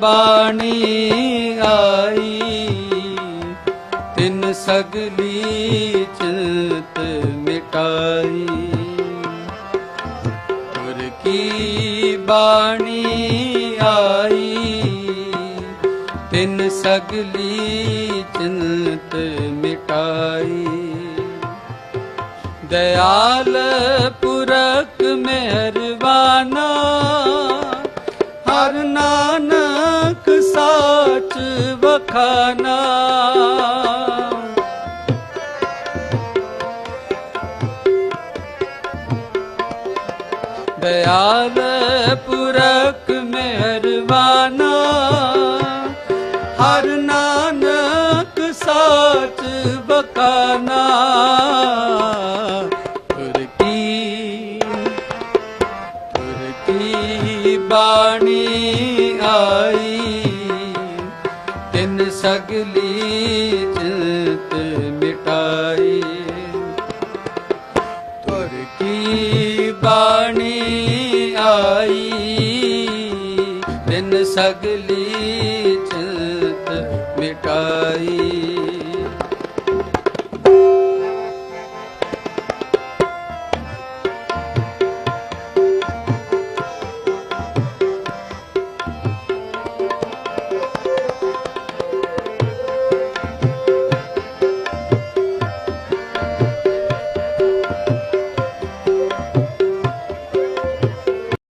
ਬਾਣੀ ਆਈ, ਤਿੰਨ ਸਗਲੀ ਚਿੰਤ ਮਿਟਾਈ। ਗੁਰ ਕੀ ਬਾਣੀ ਆਈ, ਤਿੰਨ ਸਗਲੀ ਚਿੰਤ ਮਿਟਾਈ। ਦਇਆਲ ਪੁਰਖ ਮਿਹਰਬਾਨਾ, ਹਰ ਨਾਨਕ ਵਖਾਨਾ ਦਇਆਲ ਪੁਰਖ ਮਿਹਰਬਾਨਾ ਹਰ ਨਾਨਕ ਸਾਚ ਬਖਾਨਾ ਤੁਰ ਕੀ ਬਾਣੀ ਆਈ ਸਗਲੀ ਚਿੰਤ ਮਿਟਾਈ। ਤੁਰ ਕੀ ਬਾਣੀ ਆਈ? ਤਿਨ ਸਗਲੀ ਚਿੰਤ ਮਿਟਾਈ।